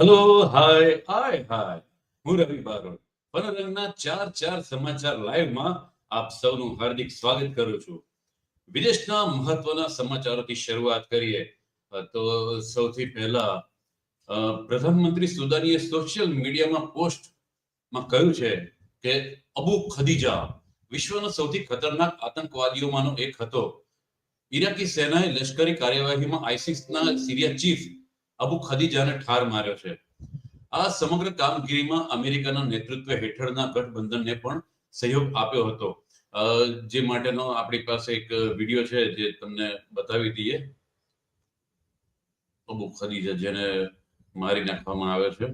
Hello hi હાય હાય હું રવિ બારોટ. વનરંગના ચાર ચાર સમાચાર લાઈવમાં આપ સૌનું હાર્દિક સ્વાગત કરું છું. વિદેશના મહત્વના સમાચારોથી શરૂઆત કરીએ. તો સૌથી પહેલા પ્રધાનમંત્રી સુદાનીએ સોશિયલ મીડિયામાં પોસ્ટમાં કહ્યું છે કે અબુ ખદીજા વિશ્વના સૌથી ખતરનાક આતંકવાદીઓમાંનો એક હતો. ઇરાકી સેનાએ લશ્કરી કાર્યવાહીમાં આઈસિસના સિરિયા ચીફ અબુ ખદીજાને ઠાર માર્યો છે. આ સમગ્ર કામગીરીમાં અમેરિકાના નેતૃત્વ હેઠળના ગઠબંધનને પણ સહયોગ આપ્યો હતો. જે માટેનો આપણી પાસે એક વીડિયો છે જે તમને બતાવી દઈએ. અબુ ખદીજા જેને મારી નાખવામાં આવ્યો છે.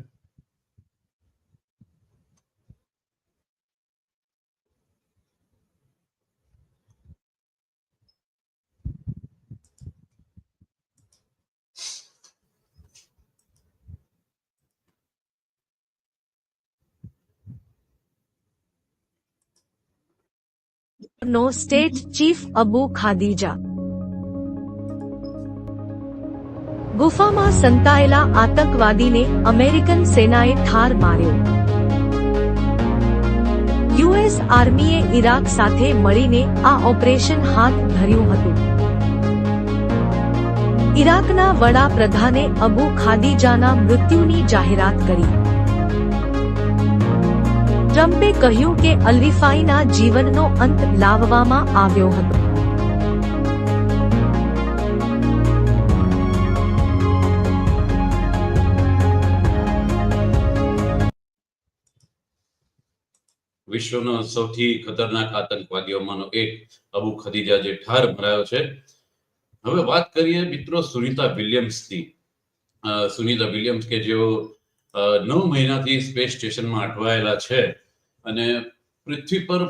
નો સ્ટેટ ચીફ અબુ ખાદીજા. ગુફામાં સંતાયેલા આતંકવાદીને અમેરિકન સેનાએ ઠાર માર્યો. યુએસ આર્મીએ ઇરાક સાથે મળીને આ ઓપરેશન હાથ ધર્યું હતું. ઇરાકના વડાપ્રધાને અબુ ખાદીજાના મૃત્યુની જાહેરાત કરી. ટ્રમ્પે કહ્યું કે અલ્વિફાઈના જીવનનો અંત લાવવામાં આવ્યો હતો. વિશ્વનો સૌથી ખતરનાક આતંકવાદીઓમાંનો એક અબુ ખદીજા જે ઠાર મરાયો છે. હવે વાત કરીએ મિત્રો સુનિતા વિલિયમ્સની. સુનિતા વિલિયમ્સ કે જેઓ નવ મહિનાથી સ્પેસ સ્ટેશનમાં અટવાયેલા છે. અને પૃથ્વી પર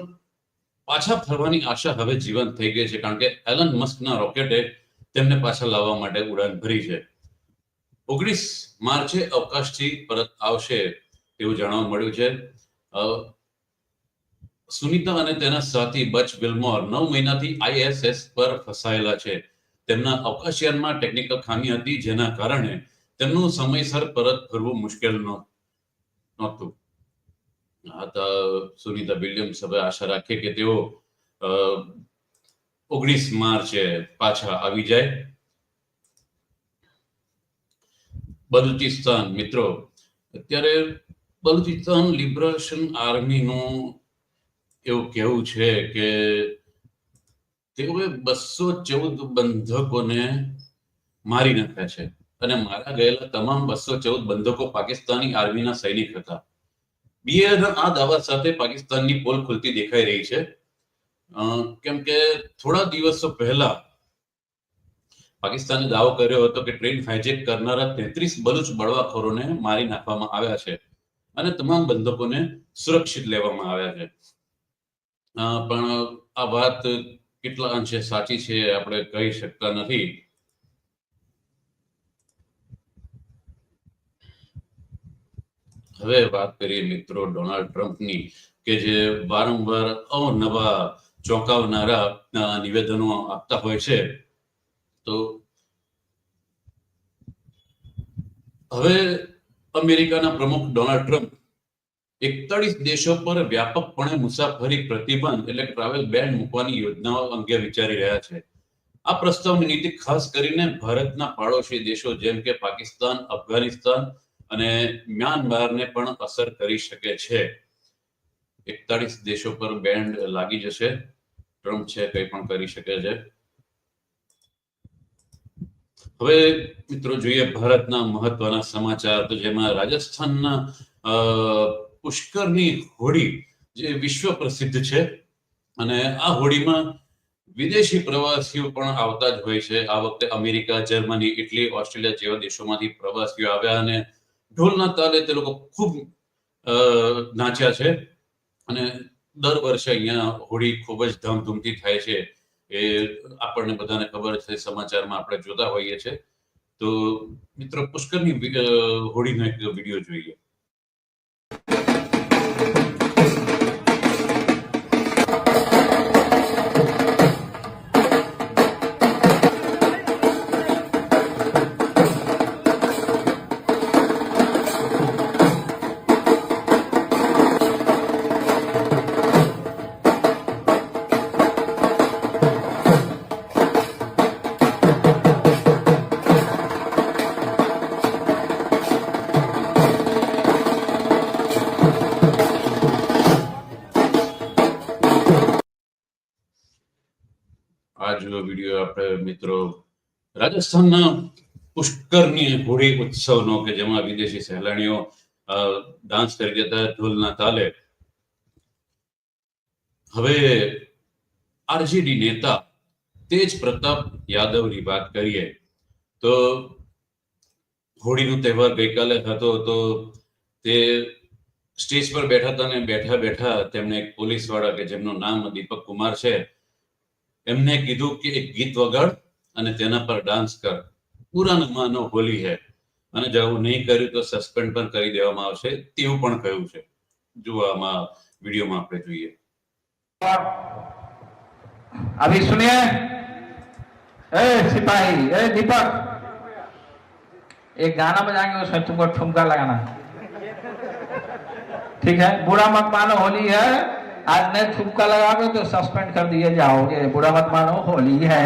પાછા ફરવાની આશા હવે જીવંત થઈ ગઈ છે, કારણ કે એલન મસ્કના રોકેટે તેમને પાછા લાવવા માટે ઉડાન ભરી છે. ઓગણીસ માર્ચે અવકાશથી પરત આવશે તેવું જાણવા મળ્યું છે. સુનિતા અને તેના સાથી બચ વિલ્મોર નવ મહિનાથી આઈએસએસ પર ફસાયેલા છે. તેમના અવકાશયાનમાં ટેકનિકલ ખામી હતી, જેના કારણે તેમનું સમયસર પરત ફરવું મુશ્કેલ નહોતું. સુનિતા વિલિયમ્સ હવે આશા રાખે કે તેઓ ઓગણીસ માર્ચે પાછા આવી જાય. બલુચિસ્તાન, મિત્રો, અત્યારે બલુચિસ્તાન લિબરેશન આર્મીનું એવું કહેવું છે કે તેઓએ બસો ચૌદ બંધકોને મારી નાખ્યા છે. અને મારા ગયેલા તમામ બસો ચૌદ બંધકો પાકિસ્તાની આર્મીના સૈનિક હતા. બીએના આ દાવા સાથે પાકિસ્તાનની પોલ ખુલતી દેખાઈ રહી છે. કેમ કે થોડા દિવસો પહેલા પાકિસ્તાને દાવો કર્યો હતો કે ટ્રેન હાઇજેક કરનારા તેત્રીસ બલુચ બળવાખોરોને મારી નાખવામાં આવ્યા છે અને તમામ બંધકોને સુરક્ષિત લેવામાં આવ્યા છે. પણ આ વાત કેટલા અંશે સાચી છે આપણે કહી શકતા નથી. હવે વાત કરીએ મિત્રો ડોનાલ્ડ ટ્રમ્પની કે જે વારંવાર અવનવા ચોંકાવનારા નિવેદનો આપતા હોય છે. તો હવે અમેરિકાના પ્રમુખ ડોનાલ્ડ ટ્રમ્પ એકતાળીસ દેશો પર વ્યાપકપણે મુસાફરી પ્રતિબંધ એટલે ટ્રાવેલ બેન મૂકવાની યોજનાઓ અંગે વિચારી રહ્યા છે. આ પ્રસ્તાવની નીતિ ખાસ કરીને ભારતના પાડોશી દેશો જેમ કે પાકિસ્તાન, અફઘાનિસ્તાન અને મ્યાનમારને પણ અસર કરી શકે છે. એકતાળીસ દેશો પર બેન્ડ લાગી જશે. ટ્રમ્પ છે કંઈ પણ કરી શકે છે. હવે મિત્રો જોઈએ ભારતના મહત્વના સમાચાર. તો જેમાં રાજસ્થાનના પુષ્કરની હોડી જે વિશ્વ પ્રસિદ્ધ છે અને આ હોડીમાં વિદેશી પ્રવાસીઓ પણ આવતા જ હોય છે. આ વખતે અમેરિકા, જર્મની, ઇટલી, ઓસ્ટ્રેલિયા જેવા દેશોમાંથી પ્રવાસીઓ આવ્યા અને ઢોલના તાલે તે લોકો ખૂબ નાચ્યા છે. અને દર વર્ષે અહીંયા હોળી ખૂબ જ ધામધૂમથી થાય છે. એ આપણને બધાને ખબર છે, સમાચારમાં આપણે જોતા હોઈએ છીએ તો મિત્રો, પુષ્કરની હોળીનો એક વીડિયો જોઈએ. મિત્રો. રાજસ્થાનના પુષ્કરની હોળી ઉત્સવનો કે જેમાં વિદેશી સહેલાણીઓ ડાન્સ કરી જતા ઢોલના તાલે. હવે આરજેડી નેતા તેજ પ્રતાપ યાદવની વાત કરીએ, તો હોળીનો તહેવાર ગઈકાલે હતો. તો તે સ્ટેજ પર બેઠા હતા ને બેઠા બેઠા તેમણે એક પોલીસવાળા કે જેમનું નામ દીપક કુમાર છે, એમને કીધું કે એક ગીત વગાડ. અને તેના પર ડાન્સ કર પૂરા ન માનો હોલી હે અને જો આવું નહીં કર્યું તો સસ્પેન્ડ પણ કરી દેવામાં આવશે તેવું પણ કહ્યું છે જો આમાં વિડીયોમાં આપણે જોઈએ अभी सुनिए ए सिपाही ए दीपक एक गाना बजाएंगे उसमें तुमको ठुमका लगाना ठीक है बुरा मत मानो होली है आज नहीं ठुमका लगाओगे तो सस्पेंड कर दिए जाओगे बुरा मत मानो होली है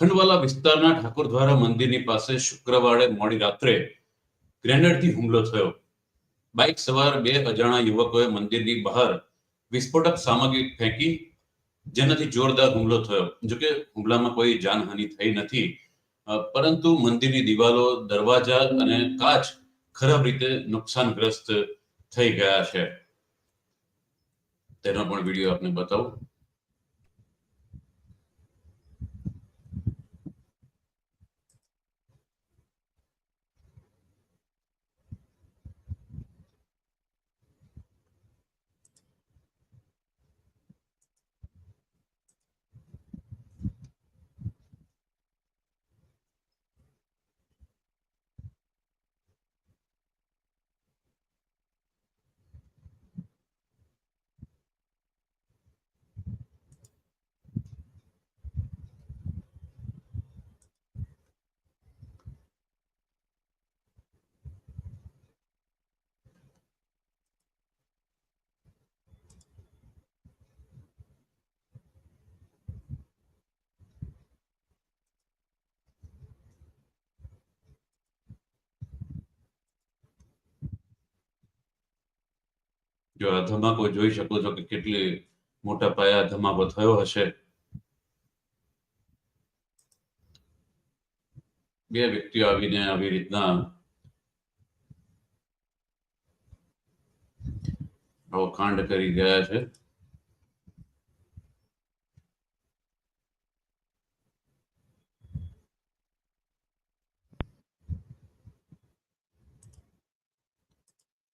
ખંડવાલા વિસ્તારના ઠાકોર દ્વારા મંદિરની પાસે શુક્રવારે મોડી રાત્રે ગ્રેનેડથી હુમલો થયો. બાઇક સવાર બે અજાણા યુવકોએ મંદિરની બહાર વિસ્ફોટક સામગ્રી ફેંકી જેનાથી જોરદાર હુમલો થયો. જોકે હુમલામાં કોઈ જાનહાનિ થઈ નથી. પરંતુ મંદિરની દિવાલો, દરવાજા અને કાચ ખરાબ રીતે નુકસાનગ્રસ્ત થઈ ગયા છે. તેનો પણ વીડિયો આપને બતાવું. જો આ ધમાકો જોઈ શકો છો કે કેટલી મોટા પાયા ધમાકો થયો હશે. બે વ્યક્તિઓ આવીને આવી રીતના આવો કાંડ કરી ગયા છે.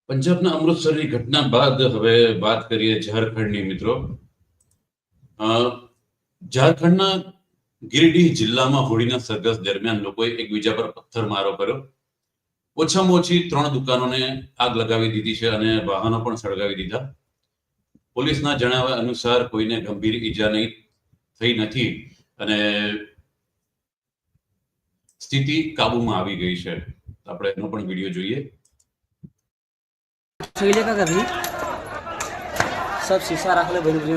પંજાબના અમૃતસરની ઘટના બાદ હવે વાત કરીએ ઝારખંડની મિત્રો. ઝારખંડના ગિરડીહ જિલ્લામાં હોળીના સરઘસ દરમિયાન લોકોએ એકબીજા પર પથ્થર મારો કર્યો. ઓછામાં ઓછી ત્રણ દુકાનોને આગ લગાવી દીધી છે અને વાહનો પણ સળગાવી દીધા. પોલીસના જણાવ્યા અનુસાર કોઈને ગંભીર ઈજા નહીં થઈ નથી અને સ્થિતિ કાબુમાં આવી ગઈ છે. આપણે એનો પણ વીડિયો જોઈએ. का कभी सब शीशा रख ले बनी बनी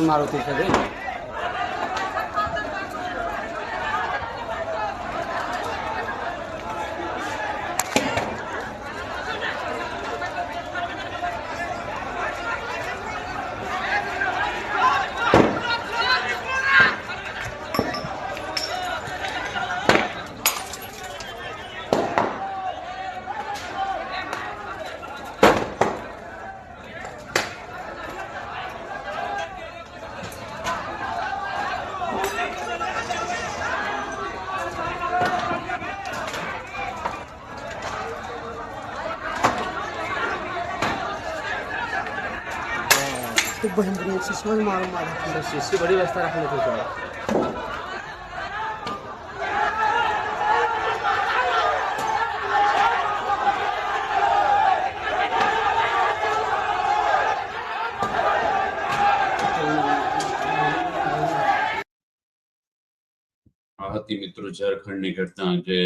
Bem bonito, vocês são malumados aqui. Vocês se bem vai estar aqui no pessoal. હતી મિત્રો ઝારખંડની ઘટના જે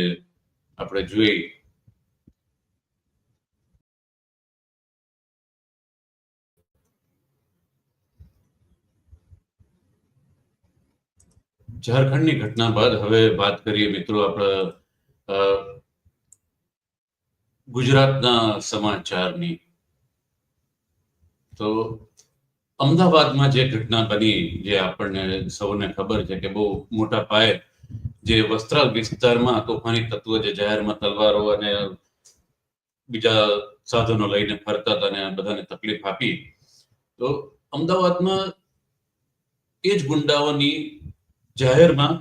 આપણે જોઈ ઝારખંડની ઘટના બાદ હવે વાત કરીએ મિત્રો આપણે ગુજરાતના સમાચારની. તો અમદાવાદમાં જે ઘટના બની, જે આપણને સૌને ખબર છે કે બહુ મોટા પાયે જે વસ્ત્રાલ વિસ્તારમાં તોફાની તત્વો જે જાહેરમાં તલવારો અને બીજા સાધનો લઈને ફરતા હતા અને બધાને તકલીફ આપી. તો અમદાવાદમાં એ જ ગુંડાઓની જાહેરમાં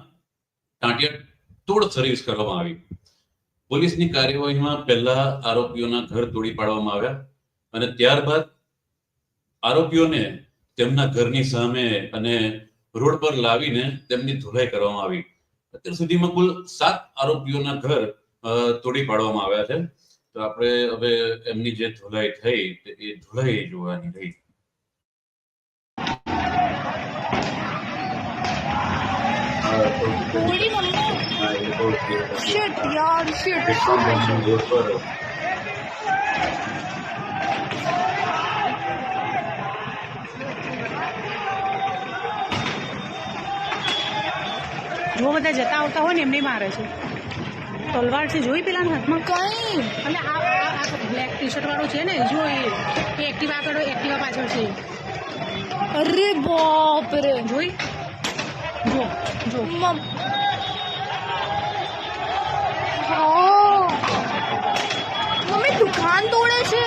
તોડ સર્વિસ કરવામાં આવી. પોલીસની કાર્યવાહીમાં પહેલા આરોપીઓના ઘર તોડી પાડવામાં આવ્યા અને ત્યારબાદ આરોપીઓને તેમના ઘરની સામે અને રોડ પર લાવીને તેમની ધુલાઈ કરવામાં આવી. અત્યાર સુધીમાં કુલ સાત આરોપીઓના ઘર તોડી પાડવામાં આવ્યા છે. તો આપણે હવે એમની જે ધુલાઈ થઈ એ ધુલાઈ જોવાની રહી. Shit, yaar, shit. જો બધા જતા આવતા હોય ને એમને મારે છે. તલવારથી જોઈ પેલાના હાથમાં? કઈ. અને આ બ્લેક ટી શર્ટ વાળો છે ને જો એ એક્ટિવા આગળ એક્ટિવા પાછળ છે. અરે બાપ રે. જોઈ? જો જો મમ મમ્મી દુકાન તોડે છે.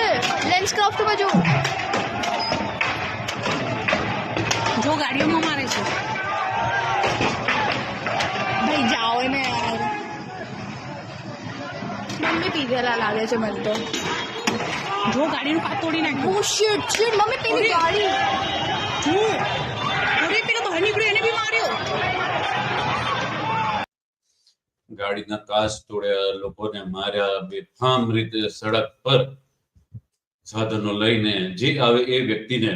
લેન્સ ક્રાફ્ટમાં બાજુ જો. ગાડીઓમાં મારે છે. ભાઈ જાઓ ને યાર. મમ્મી પીધેલા લાગે છે મને તો. જો ગાડીનું પાત તોડી નાખ્યું. ઓ શિટ શિટ મમ્મી પેલી ગાડી. જો. અરે પેલો બહાર નીકળ્યો એને બી મારે ગાડીના કાચ તોડ્યા, લોકોને માર્યા બેફામ રીતે સડક પર સાધનો લઈને જે આવે એ વ્યક્તિને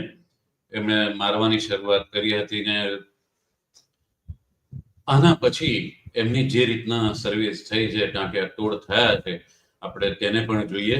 એમણે મારવાની શરૂઆત કરી હતી ને આના પછી એમની જે રીતના સર્વિસ થઈ છે ટાંટિયા તોડ થયા છે, આપણે તેને પણ જોઈએ.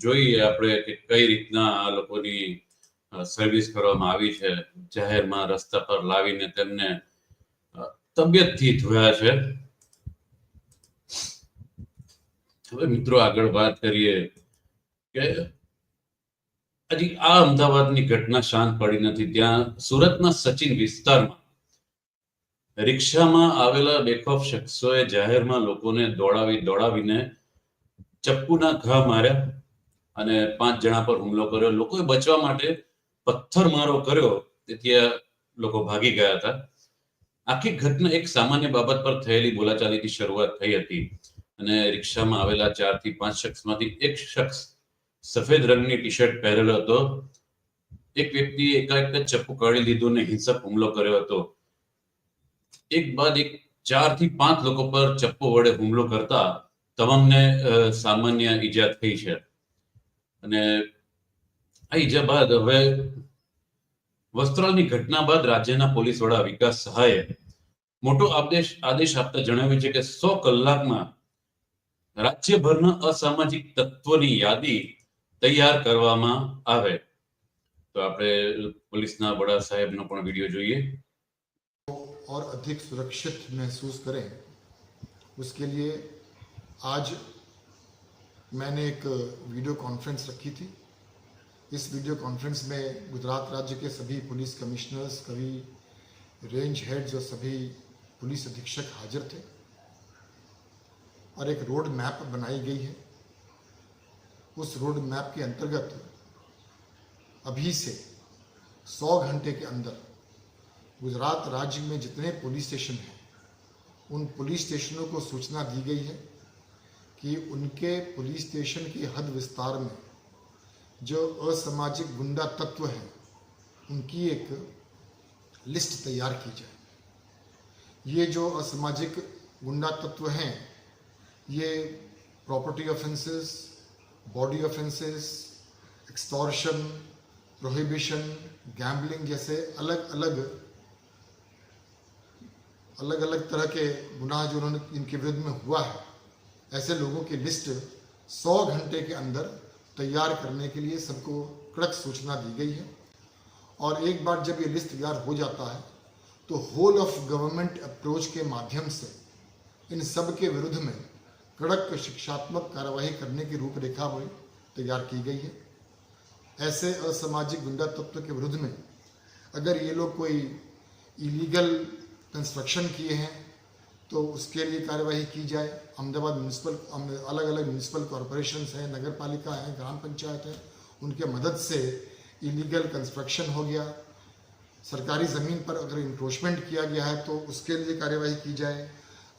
જોઈએ આપણે કે કઈ રીતના આ લોકોની સર્વિસ કરવામાં આવી છે. જાહેરમાં રસ્તા પર લાવીને તેમને તબિયતથી ધોયા છે. હવે મિત્રો આગળ વાત કરીએ કે હજી આ અમદાવાદની ઘટના શાંત પડી નથી. ત્યાં સુરતના સચિન વિસ્તારમાં રિક્ષામાં આવેલા બેખોફ શખ્સોએ જાહેરમાં લોકોને દોડાવી દોડાવીને ચપ્પુના ઘા માર્યા અને પાંચ જણા પર હુમલો કર્યો. લોકોએ બચવા માટે પથ્થરમારો કર્યો. તેથી આ લોકો ભાગી ગયા હતા. આખી ઘટના એક સામાન્ય બાબત પર થયેલી બોલાચાલીથી શરૂઆત થઈ હતી. અને રિક્ષામાં આવેલા ચારથી પાંચ શખ્સમાંથી એક શખ્સ સફેદ રંગની ટી શર્ટ પહેરેલો હતો. એક વ્યક્તિએ એકાએક જ ચપ્પુ કાઢી લીધો અને હિંસક હુમલો કર્યો હતો. એક બાદ એક ચારથી પાંચ લોકો પર ચપ્પુ વડે હુમલો કરતા તમામને સામાન્ય ઈજા થઈ છે. અને આ ઈજા બાદ હવે વસ્ત્રાલની ઘટના બાદ રાજ્યના પોલીસ વડા વિકાસ સહાયે મોટો આદેશ આદેશ આપતા જણાવ્યું છે કે સો કલાકમાં રાજ્યભરના અસામાજિક તત્વોની યાદી તૈયાર કરવામાં આવે તો આપણે પોલીસના વડા સાહેબનો પણ વિડીયો જોઈએ और अधिक सुरक्षित महसूस करें उसके लिए आज मैंने एक वीडियो कॉन्फ्रेंस रखी थी इस वीडियो कॉन्फ्रेंस में गुजरात राज्य के सभी पुलिस कमिश्नर्स सभी रेंज हेड्स और सभी पुलिस अधीक्षक हाजिर थे और एक रोड मैप बनाई गई है उस रोड मैप के अंतर्गत अभी से 100 घंटे के अंदर गुजरात राज्य में जितने पुलिस स्टेशन हैं, उन पुलिस स्टेशनों को सूचना दी गई है कि उनके पुलिस स्टेशन की हद विस्तार में जो असामाजिक गुंडा तत्व हैं, उनकी एक लिस्ट तैयार की जाए। ये जो असामाजिक गुंडा तत्व हैं, ये property offences body offences, extortion, prohibition, gambling जैसे अलग अलग अलग अलग तरह के गुनाह जो उन्होंने इनके विरुद्ध में हुआ है, ऐसे लोगों की लिस्ट 100 घंटे के अंदर तैयार करने के लिए सबको कड़क सूचना दी गई है। और एक बार जब ये लिस्ट तैयार हो जाता है तो होल ऑफ़ गवर्नमेंट अप्रोच के माध्यम से इन सब के विरुद्ध में कड़क शिक्षात्मक कार्यवाही करने की रूपरेखा भी तैयार की गई है। ऐसे असामाजिक गुंडा तत्व के विरुद्ध में अगर ये लोग कोई इलीगल कंस्ट्रक्शन किए हैं तो उसके लिए कार्यवाही की जाए। अहमदाबाद म्यूनसिपल अलग अलग म्यूनसिपल कॉरपोरेशन हैं नगर पालिका हैं, ग्राम पंचायत है, उनके मदद से इलीगल कंस्ट्रक्शन हो गया। सरकारी ज़मीन पर अगर इंक्रोचमेंट किया गया है तो उसके लिए कार्यवाही की जाए।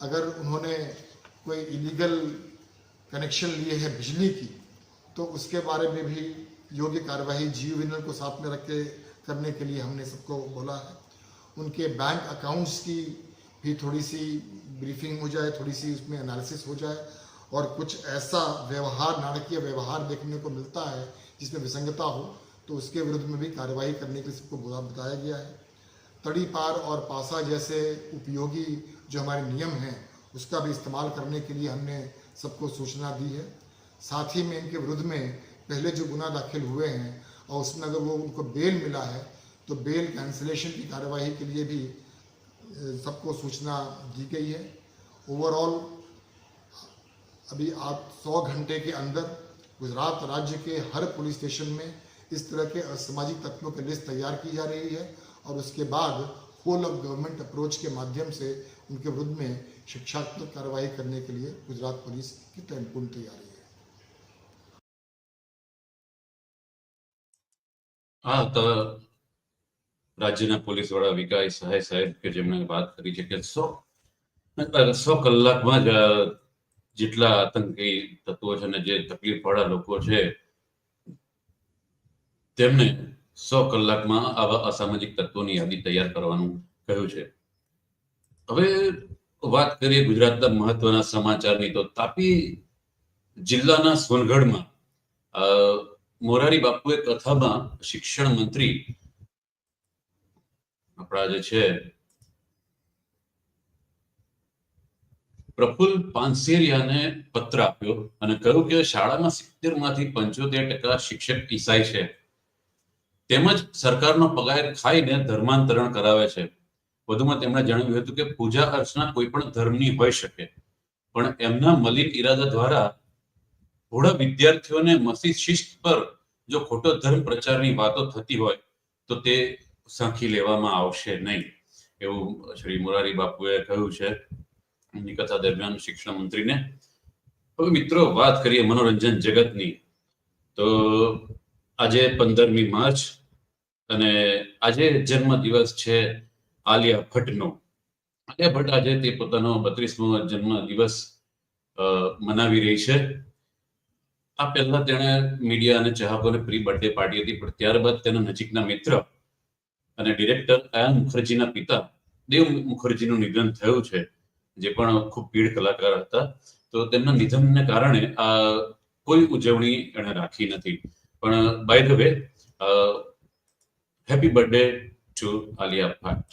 अगर उन्होंने कोई इलीगल कनेक्शन लिए है बिजली की तो उसके बारे में भी योग्य कार्यवाही जियो विनर को साथ में रख के करने के लिए हमने सबको बोला है। उनके बैंक अकाउंट्स की भी थोड़ी सी ब्रीफिंग हो जाए थोड़ी सी उसमें एनालिसिस हो जाए और कुछ ऐसा व्यवहार, नाटकीय व्यवहार देखने को मिलता है जिसमें विसंगता हो तो उसके विरुद्ध में भी कार्यवाही करने के लिए सबको बताया गया है। तड़ी पार और पासा जैसे उपयोगी जो हमारे नियम हैं उसका भी इस्तेमाल करने के लिए हमने सबको सूचना दी है। साथ ही में इनके विरुद्ध में पहले जो गुना दाखिल हुए हैं और उसमें अगर वो उनको बेल मिला है तो बेल कैंसिलेशन की कार्यवाही के लिए भी सबको सूचना दी गई है। ओवरऑल अभी आप सौ घंटे के अंदर गुजरात राज्य के हर पुलिस स्टेशन में इस तरह के असामाजिक तत्वों की लिस्ट तैयार की जा रही है और उसके बाद होल ऑफ़ गवर्नमेंट अप्रोच के माध्यम से उनके विरुद्ध में शिक्षात्मक कार्रवाई करने के लिए गुजरात पुलिस की तय- पूर्ण तैयारी है હા તો રાજ્યના પોલીસ વડા વિકાસ સહાય સાહેબ કે જેમણે વાત કરી છે કે સો સો કલાકમાં જ અ, જેટલા આતંકી તત્વો છે અને જે તકલીફ વાળા લોકો છે તેમને સો કલાકમાં આવા અસામાજિક તત્વોની યાદી તૈયાર કરવાનું કહ્યું છે હવે વાત કરીએ ગુજરાતના મહત્વના સમાચારની, તો તાપી જિલ્લાના સોનગઢમાં મોરારી બાપુએ કથામાં શિક્ષણ મંત્રી આપણા જે છે પ્રફુલ્લ પાનસેરિયાને પત્ર આપ્યો અને કહ્યું કે શાળામાં સિત્તેરમાંથી પંચોતેર ટકા શિક્ષક ઈસાઈ છે. તેમજ સરકારનો પગાર ખાઈને ધર્માંતરણ કરાવે છે. વધુમાં તેમણે જણાવ્યું હતું કે પૂજા અર્ચના કોઈ પણ ધર્મની હોઈ શકે. પણ એમના મલિન ઈરાદા દ્વારા થોડા વિદ્યાર્થીઓને મસીહ શિસ્ત પર જો ખોટો ધર્મ પ્રચારની વાતો થતી હોય, તો તે સાંખી લેવામાં આવશે નહીં. એવું શ્રી મોરારી બાપુએ કહ્યું છે. એમની કથા દરમિયાન શિક્ષણ મંત્રીને, હવે મિત્રો, વાત કરીએ મનોરંજન જગતની. તો આજે પંદરમી માર્ચ અને આજે જન્મ દિવસ છે આલિયા ભટ્ટનો. આલિયા ભટ્ટ આજે તે પોતાનો બત્રીસમો જન્મ દિવસ મનાવી રહી છે. આ પહેલા તેણે મીડિયા અને ચાહકોને પ્રી બર્થડે પાર્ટી હતી, પણ ત્યારબાદ તેના નજીકના મિત્ર અને ડિરેક્ટર આયાન મુખર્જીના પિતા દેવ મુખર્જીનું નિધન થયું છે, જે પણ ખૂબ પીડ કલાકાર હતા. તો તેમના નિધનને કારણે આ કોઈ ઉજવણી એણે રાખી નથી. પણ by the way happy birthday to Alia Bhatt.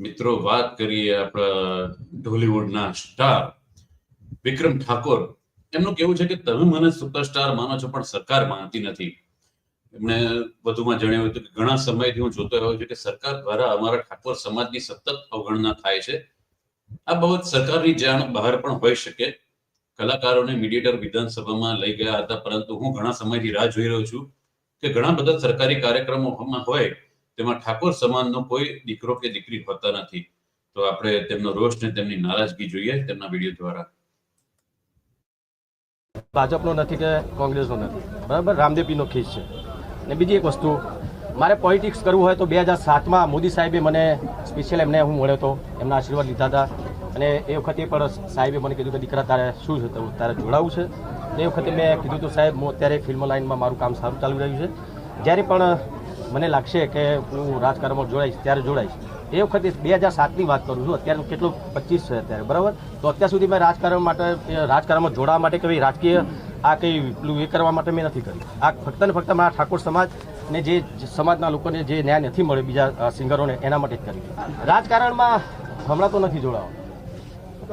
મિત્રો, વાત કરીએ આપણા ઢોલીવુડના સ્ટાર વિક્રમ ઠાકોર. એમનું કેવું છે કે તમે મને સુપરસ્ટાર માનો છો, પણ સરકાર માનતી નથી. એમણે વધુમાં જણાવ્યું હતું કે ઘણા સમયથી હું જોતો રહ્યો છું કે સરકાર દ્વારા અમારા ઠાકોર સમાજની સતત અવગણના થાય છે. આ બાબત સરકારની જાણ બહાર પણ હોઈ શકે. કલાકારોને મીડિયેટર વિધાનસભામાં લઈ ગયા હતા, પરંતુ હું ઘણા સમયથી રાહ જોઈ રહ્યો છું કે ઘણા બધા સરકારી કાર્યક્રમોમાં હોય તેમાં ઠાકોર સમાજનો કોઈ દીકરો કે દીકરી હોતા નથી. તો આપણે તેમનો રોષ ને તેમની નારાજગી જોઈએ તેમના વીડિયો દ્વારા. ભાજપનો નથી કે કોંગ્રેસનો નથી. બરાબર? રામદેવીનો ખીસ છે. ને બીજી એક વસ્તુ, મારે પોલિટિક્સ કરવું હોય તો બે હજાર સાતમાં મોદી સાહેબે મને સ્પેશિયલ એમને હું મળ્યો હતો. એમના આશીર્વાદ લીધા હતા. અને એ વખતે પણ સાહેબે મને કીધું કે દીકરા તારે શું છે? તારું જોડાવું છે. એ વખતે મેં કીધું હતું સાહેબ, હું અત્યારે ફિલ્મ લાઇનમાં મારું કામ સારું ચાલુ રહ્યું છે. જ્યારે પણ મને લાગશે કે હું રાજકારણમાં જોડાઈશ, ત્યારે જોડાઈશ. એ વખતે બે હજાર સાતની વાત કરું છું અત્યારે કેટલું પચીસ છે અત્યારે, બરાબર? તો અત્યાર સુધી મેં રાજકારણ માટે રાજકારણમાં જોડાવા માટે કે રાજકીય આ કંઈ પેલું એ કરવા માટે મેં નથી કર્યું. આ ફક્ત ને ફક્ત મારા ઠાકોર સમાજ ને જે સમાજના લોકોને જે ન્યાય નથી મળ્યો બીજા સિંગરોને, એના માટે જ કર્યું રાજકારણમાં હમણાં તો નથી જોડાવા.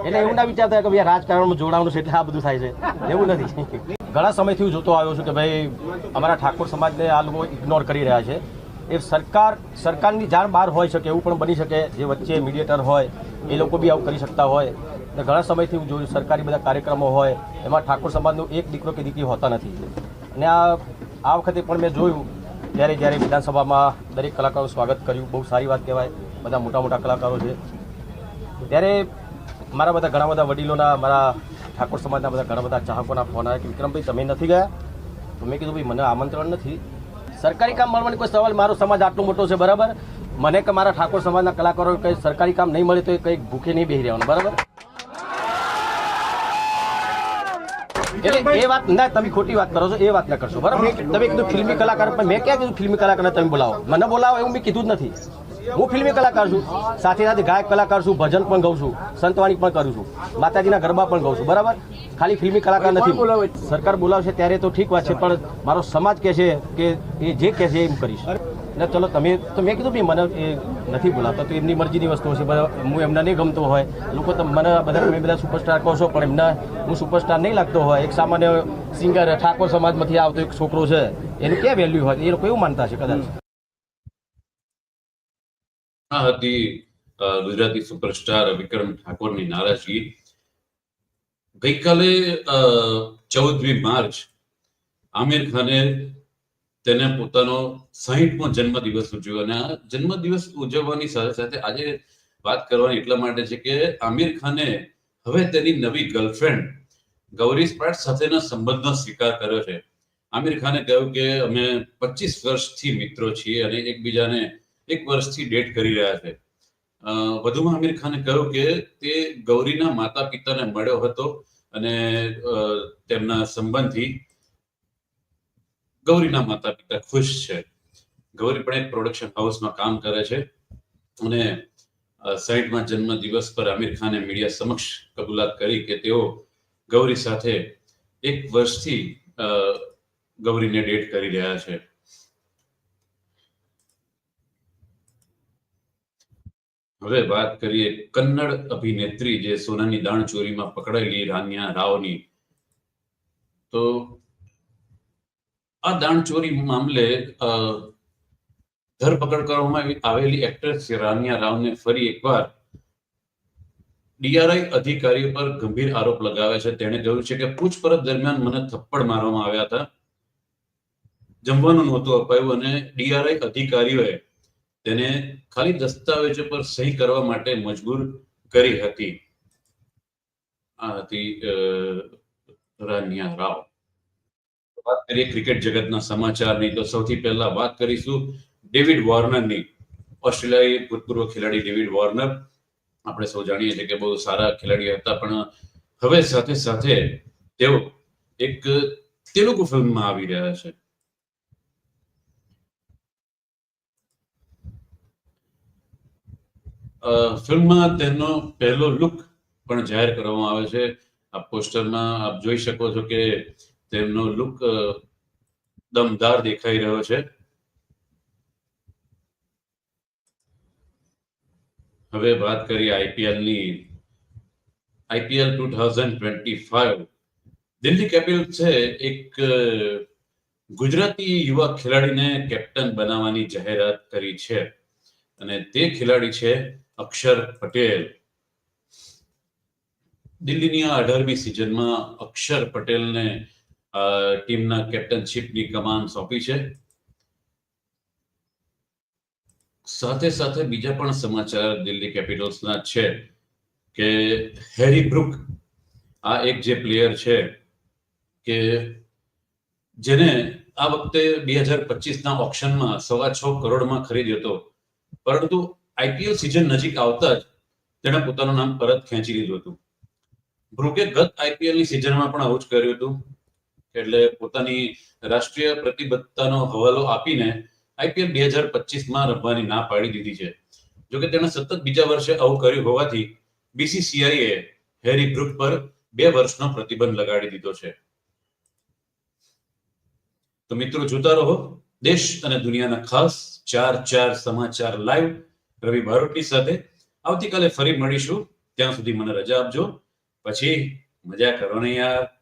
એટલે એવું ના વિચારતા કે ભાઈ રાજકારણમાં જોડાવાનું છે એટલે આ બધું થાય છે. એવું નથી. ઘણા સમયથી હું જોતો આવ્યો છું કે ભાઈ, અમારા ઠાકોર સમાજને આ લોકો ઇગ્નોર કરી રહ્યા છે. એ સરકાર, સરકારની જાણ બહાર હોઈ શકે, એવું પણ બની શકે, જે વચ્ચે મીડિયેટર હોય, એ લોકો બી આવું કરી શકતા હોય. ને ઘણા સમયથી હું જોયું, સરકારી બધા કાર્યક્રમો હોય, એમાં ઠાકોર સમાજનો એક દીકરો કે દીકરી હોતા નથી. અને આ આ વખતે પણ મેં જોયું, ત્યારે જ્યારે વિધાનસભામાં દરેક કલાકારો સ્વાગત કર્યું, બહુ સારી વાત કહેવાય, બધા મોટા મોટા કલાકારો છે. ત્યારે મારા બધા ઘણા બધા વડીલોના, મારા ઠાકોર સમાજના બધા ઘણા બધા ચાહકોના ફોન આવ્યા કે, વિક્રમભાઈ, તમે નથી ગયા? તો મેં કીધું, ભાઈ, મને આમંત્રણ નથી. સરકારી કામ મળવાની કોઈ સવાલ, મારો સમાજ આટલો મોટો છે, બરાબર? મને કે મારા ઠાકોર સમાજના કલાકારો કંઈ સરકારી કામ નહીં મળે તો એ કંઈક ભૂખે નહીં બેસી રહેવાનું, બરાબર? એટલે એ વાત, ના, તમે ખોટી વાત કરો છો, એ વાત ના કરશો, બરાબર? તમે કીધું ફિલ્મી કલાકાર, પણ મેં ક્યાં કીધું ફિલ્મી કલાકારને તમે બોલાવો? મને બોલાવો એવું મેં કીધું જ નથી. હું ફિલ્મી કલાકાર છું. સાથે સાથે ગાયક કલાકાર છું, ભજન પણ ગાઉં છું, સંતવાણી પણ કરું છું, માતાજીના ગરબા પણ ગાઉં છું, બરાબર? ખાલી ફિલ્મી કલાકાર નથી સરકાર બોલાવશે ત્યારે તો ઠીક વાત છે, પણ મારો સમાજ કહે છે કે એ જે કહે છે એમ કરીશ. ને ચલો, તમે, તો મેં કીધું ભાઈ મને એ નથી બોલાવતા, તો એમની મરજીની વસ્તુ બધા, હું એમને નહીં ગમતો હોય. લોકો મને બધા, તમે બધા સુપરસ્ટાર કહો છો, પણ એમને, હું સુપરસ્ટાર નહીં લાગતો હોય. એક સામાન્ય સિંગર ઠાકોર સમાજમાંથી આવતો એક છોકરો છે, એનું ક્યાં વેલ્યુ હોય? એ લોકો એવું માનતા છે, કદાચ. હતી ગુજરાતી સુપરસ્ટાર વિક્રમ ઠાકોરની નારાજગી. ગઈકાલે ચૌદમી માર્ચ, આમિર ખાને તેને પોતાનો સાહીઠમો જન્મદિવસ ઉજવ્યો અને આ જન્મદિવસ ઉજવવાની સાથે સાથે આજે વાત કરવાની એટલા માટે છે કે આમિર ખાને હવે તેની નવી ગર્લફ્રેન્ડ ગૌરી સ્પ્રાટ સાથેના સંબંધનો સ્વીકાર કર્યો છે. આમિર ખાને કહ્યું કે અમે પચીસ વર્ષથી મિત્રો છીએ અને એકબીજાને એક વર્ષથી ડેટ કરી રહ્યા છે. વધુમાં આમિર ખાને કહ્યું કે તે ગૌરીના માતા પિતાને મળ્યો હતો અને તેમના સંબંધી ગૌરીના માતા પિતા ખુશ છે. ગૌરી પણ એક પ્રોડક્શન હાઉસમાં કામ કરે છે અને સાઈઠમાં જન્મ દિવસ પર આમિર ખાને મીડિયા સમક્ષ કબૂલાત કરી કે તેઓ ગૌરી સાથે એક વર્ષથી ગૌરીને ડેટ કરી રહ્યા છે. હવે વાત કરીએ કન્નડ અભિનેત્રી જે સોનાની દાણ ચોરીમાં પકડાયેલી રાન્યા રાવની. તો આ દાણ ચોરી મામલે ધરપકડ કરવામાં આવેલી એક્ટ્રેસ રાન્યા રાવને ફરી એકવાર ડીઆરઆઈ અધિકારીઓ પર ગંભીર આરોપ લગાવ્યા છે. તેણે કહ્યું છે કે પૂછપરછ દરમિયાન મને થપ્પડ મારવામાં આવ્યા હતા. જમવાનું નહોતું અપાયું અને ડીઆરઆઈ અધિકારીઓએ તેને ખાલી દસ્તાવેજો પર સહી કરવા માટે મજબૂર કરી હતી. આ હતી રાનિયા રાવ. વાત કરીએ ક્રિકેટ જગતના સમાચારની, તો સૌથી પહેલા વાત કરીશું ડેવિડ વોર્નરની. ઓસ્ટ્રેલિયા ભૂતપૂર્વ ખેલાડી ડેવિડ વોર્નર. આપણે સૌ જાણીએ છીએ કે બહુ સારા ખેલાડી હતા, પણ હવે સાથે સાથે તેઓ એક તેલુગુ ફિલ્મમાં આવી રહ્યા છે. ફિલ્મમાં તેનો પહેલો લુક પણ જાહેર કરવામાં આવે છે. આ પોસ્ટરમાં આપ જોઈ શકો છો કે તેમનો લુક દમદાર દેખાઈ રહ્યો છે. હવે વાત કરીએ આઈપીએલની IPL two thousand twenty five. Delhi capitals છે એક ગુજરાતી યુવા ખેલાડીને કેપ્ટન બનાવવાની જાહેરાત કરી છે. અને તે ખેલાડી છે અક્ષર પટેલ. દિલ્હીની આ અઢારમી સિઝનમાં અક્ષર પટેલને ટીમના કેપ્ટનશીપની કમાન સોંપી છે. સાથે સાથે બીજા પણ સમાચાર દિલ્હી કેપિટલ્સના છે કે હેરી બ્રુક, આ એક જે પ્લેયર છે કે જેને આ વખતે બે હજાર પચીસના ઓપ્શનમાં સવા છ કરોડમાં ખરીદ્યો હતો. પરંતુ આઈપીએલ સિઝન નજીક આવતા જ તેણે પોતાનું નામ પરત ખેંચી લીધું હતું. બ્રુકે ગત આઈપીએલની સિઝનમાં પણ આવું જ કર્યું હતું એટલે પોતાની રાષ્ટ્રીય પ્રતિબદ્ધતાનો હવાલો આપીને આઈપીએલ બે હજાર પચીસમાં રમવાની ના પાડી દીધી છે. જોકે તેણે સતત બીજા વર્ષે આવું કર્યું હોવાથી બીસીસીઆઈએ હેરી બ્રુક પર બે વર્ષનો પ્રતિબંધ લગાડી દીધો છે. તો મિત્રો, જોતા રહો. દેશ અને દુનિયાના ખાસ ચાર ચાર સમાચાર લાઈવ રવિ બારોટની સાથે આવતીકાલે ફરી મળીશું. ત્યાં સુધી મને રજા આપજો. પછી મજા કરો ને યાર.